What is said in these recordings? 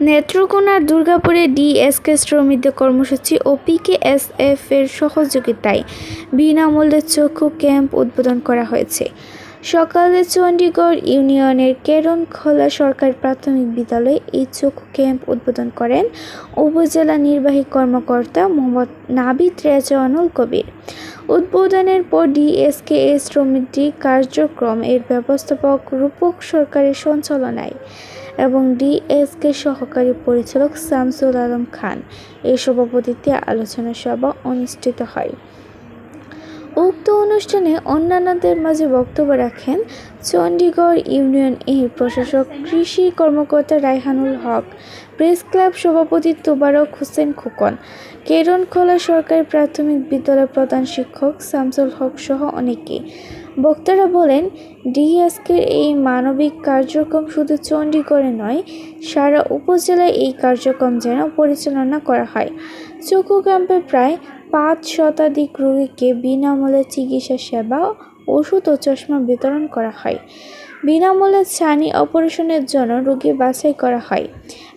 নেত্রকোনার দুর্গাপুরে ডিএসকে শ্রমিকদের কর্মসূচি ও পিকেএসএফ এর সহযোগিতায় বিনামূল্যে চক্ষু ক্যাম্প উদ্বোধন করা হয়েছে। সকালে চণ্ডীগড় ইউনিয়নের কেরনখোলা সরকার প্রাথমিক বিদ্যালয়ে এই চক্ষু ক্যাম্প উদ্বোধন করেন উপজেলা নির্বাহী কর্মকর্তা মোহাম্মদ নাবিদ রেজানুল কবির। উদ্বোধনের পর ডিএসকে এর শ্রমিকটি কার্যক্রম এর ব্যবস্থাপক রূপক সরকারের সঞ্চালনায় এবং ডিএসকে সহকারী পরিচালক শামসুল আলম খান। এই সভাপতিতে আলোচনা সভা অনুষ্ঠিত হয়। উক্ত অনুষ্ঠানে অন্যান্যদের মাঝে বক্তব্য রাখেন চণ্ডীগড় ইউনিয়ন এর প্রশাসক কৃষি কর্মকর্তা রায়হানুল হক, প্রেস ক্লাব সভাপতি তোবারক হোসেন খোকন কেরনখোলা সরকারি প্রাথমিক বিদ্যালয় প্রধান শিক্ষক শামসুল হক সহ অনেকে। বক্তারা বলেন, ডিএসকের এই মানবিক কার্যক্রম শুধু চণ্ডীগড়ে নয়, সারা উপজেলায় এই কার্যক্রম যেন পরিচালনা করা হয়। ক্যাম্পে প্রায় পাঁচ শতাধিক রোগীকে বিনামূল্যে চিকিৎসা সেবা, ওষুধ ও চশমা বিতরণ করা হয়। বিনামূল্যে ছানি অপারেশনের জন্য রোগী বাছাই করা হয়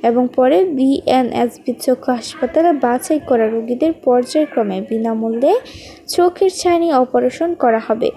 এবং পরে বিএনএসবি চক্ষু হাসপাতালে বাছাই করা রোগীদের পর্যায়ক্রমে বিনামূল্যে চোখের ছানি অপারেশন করা হবে।